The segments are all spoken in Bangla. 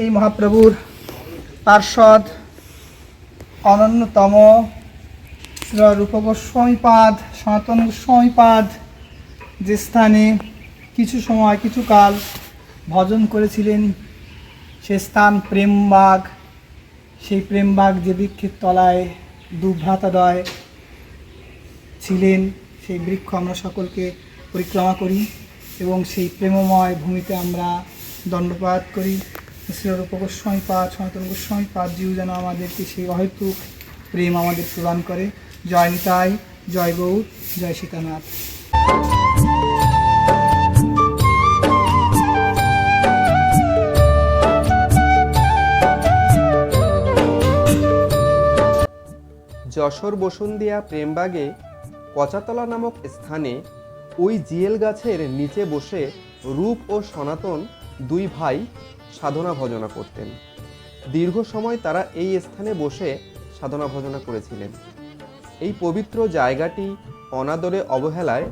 সেই মহাপ্রভুর পার্ষদ অনন্যতম রূপ গোস্বামীপাদ সনাতন গোস্বামীপাদ যে স্থানে কিছু সময়, কিছু কাল ভজন করেছিলেন, সে স্থান প্রেমবাগ। সেই প্রেমবাগ যে বৃক্ষের তলায় দুভ্রাতাদয় ছিলেন, সেই বৃক্ষ আমরা সকলকে পরিক্রমা করি এবং সেই প্রেমময় ভূমিতে আমরা দণ্ডপাত করি। শ্রীরূপ গোস্বামী পাঠ সনাতন গোস্বামী পাঠ জিউ যেন আমাদেরকে সেই অহেতুক প্রেম আমাদের প্রদান করে। জয় নিতাই, জয় গৌর, জয় সীতানাথ। যশোর বসুন্দিয়া প্রেমবাগে পচাতলা নামক স্থানে ওই জিয়েল গাছের নিচে বসে রূপ ও সনাতন দুই ভাই সাধনা ভজনা করতেন। দীর্ঘ সময় তারা এই স্থানে বসে সাধনা ভজনা করেছিলেন। এই পবিত্র জায়গাটি অনাদরে অবহেলায়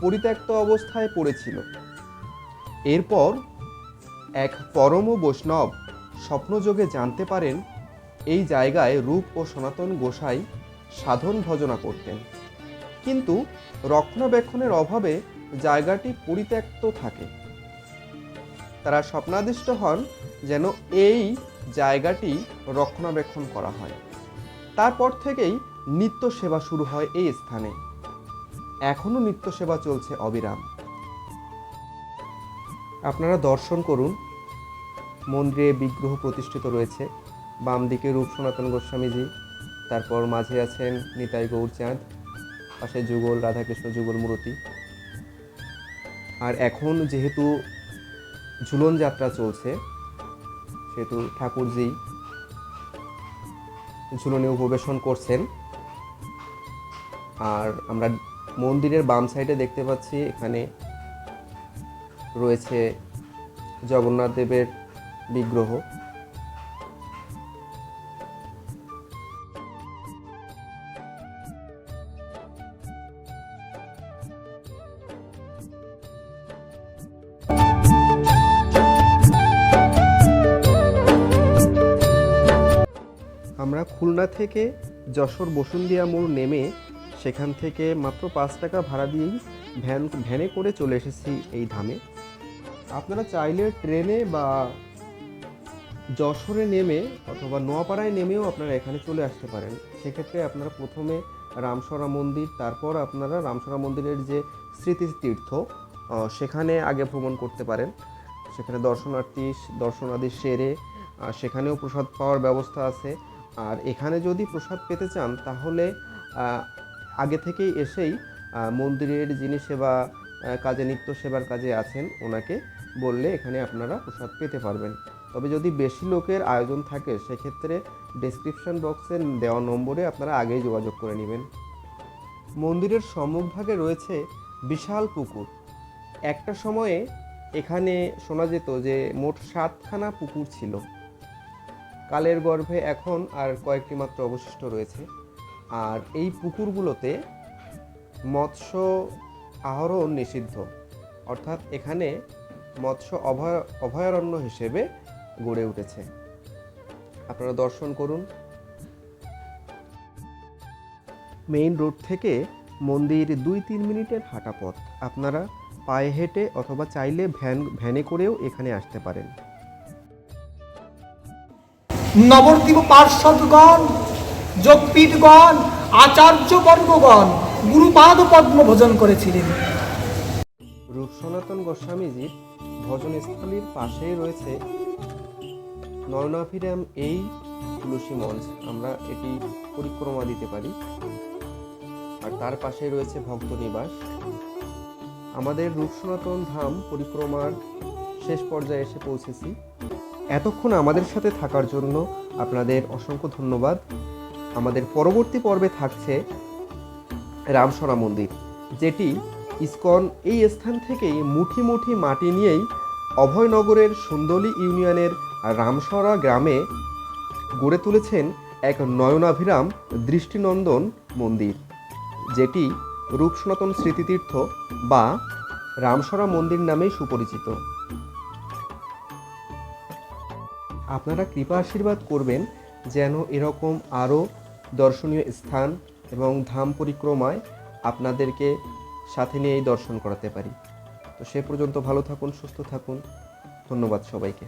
পরিত্যক্ত অবস্থায় পড়েছিল। এরপর এক পরম বৈষ্ণব স্বপ্নযোগে জানতে পারেন, এই জায়গায় রূপ ও সনাতন গোসাই সাধন ভজনা করতেন। কিন্তু রক্ষণাবেক্ষণের অভাবে জায়গাটি পরিত্যক্ত থাকে। তারা স্বপ্নাদিষ্ট হন যেন এই জায়গাটি রক্ষণাবেক্ষণ করা হয়। তারপর থেকেই নিত্য সেবা শুরু হয় এই স্থানে। এখনও নিত্য সেবা চলছে অবিরাম। আপনারা দর্শন করুন। মন্দিরে বিগ্রহ প্রতিষ্ঠিত রয়েছে। বাম দিকে রূপ সনাতন গোস্বামীজি, তারপর মাঝে আছেন নিতাই গৌরচাঁদ, পাশে যুগল রাধাকৃষ্ণ যুগল মূর্তি। আর এখন যেহেতু ঝুলন যাত্রা চলছে, সেহেতু ঠাকুরজি ঝুলনে উপবেশন করছেন। আর আমরা মন্দিরের বাম সাইডে দেখতে পাচ্ছি, এখানে রয়েছে জগন্নাথ দেবের বিগ্রহ। আমরা খুলনা থেকে যশোর বসুন্দিয়া মোড় নেমে সেখান থেকে মাত্র পাঁচ টাকা ভাড়া দিয়েই ভ্যান, ভ্যানে করে চলে এসেছি এই ধামে। আপনারা চাইলে ট্রেনে বা যশোরে নেমে অথবা নোয়াপাড়ায় নেমেও আপনারা এখানে চলে আসতে পারেন। সেক্ষেত্রে আপনারা প্রথমে রামসরা মন্দির, তারপর আপনারা রামসরা মন্দিরের যে স্মৃতিতীর্থ সেখানে আগে ভ্রমণ করতে পারেন। সেখানে দর্শনার্থী, দর্শনাদি সেরে সেখানেও প্রসাদ পাওয়ার ব্যবস্থা আছে। আর এখানে যদি প্রসাদ পেতে চান, তাহলে আগে থেকেই এসেই মন্দিরের যিনি সেবা কাজে, নিত্য সেবার কাজে আছেন, ওনাকে বললে এখানে আপনারা প্রসাদ পেতে পারবেন। তবে যদি বেশি লোকের আয়োজন থাকে, সেক্ষেত্রে ডেসক্রিপশন বক্সে দেওয়া নম্বরে আপনারা আগেই যোগাযোগ করে নেবেন। মন্দিরের সম্মুখভাগে রয়েছে বিশাল পুকুর। একটা সময়ে এখানে শোনা যেত যে, মোট সাতখানা পুকুর ছিল। কালের গর্ভে এখন আর কয়েকটি মাত্র অবশিষ্ট রয়েছে। আর এই পুকুরগুলোতে মৎস্য আহরণ নিষিদ্ধ। অর্থাৎ এখানে মৎস্য অভয়, অভয়ারণ্য হিসেবে গড়ে উঠেছে। আপনারা দর্শন করুন। মেইন রোড থেকে মন্দির দুই তিন মিনিটের হাঁটা পথ আপনারা পায়ে হেঁটে অথবা চাইলে ভ্যান, ভ্যানে করেও এখানে আসতে পারেন। নবদ্বীপ পার্শ্বদগণ যোগপীঠগণ, আচার্যবর্গগণ গুরুপাদ পদ্ম ভোজন করেছিলেন। রূপ সনাতন গোস্বামীজির ভজনস্থলীর পাশেই রয়েছে নয়নাভিরাম এই তুলসী মঞ্চ। আমরা এটি পরিক্রমা দিতে পারি। আর তার পাশে রয়েছে ভক্ত নিবাস আমাদের রূপ সনাতন ধাম পরিক্রমার শেষ পর্যায়ে এসে পৌঁছেছি। এতক্ষণ আমাদের সাথে থাকার জন্য আপনাদের অসংখ্য ধন্যবাদ। আমাদের পরবর্তী পর্বে থাকছে রামসরা মন্দির, যেটি ইস্কন এই স্থান থেকেই মুঠি মুঠি মাটি নিয়েই অভয়নগরের সুন্দলী ইউনিয়নের রামসরা গ্রামে গড়ে তুলেছেন এক নয়নাভিরাম দৃষ্টিনন্দন মন্দির, যেটি রূপসনাতন স্মৃতিতীর্থ বা রামসরা মন্দির নামেই সুপরিচিত। আপনারা কৃপা আশীর্বাদ করবেন যেন এরকম আরও দর্শনীয় স্থান এবং ধাম পরিক্রমায় আপনাদেরকে সাথে নিয়েই দর্শন করাতে পারি। তো সে পর্যন্ত ভালো থাকুন, সুস্থ থাকুন। ধন্যবাদ সবাইকে।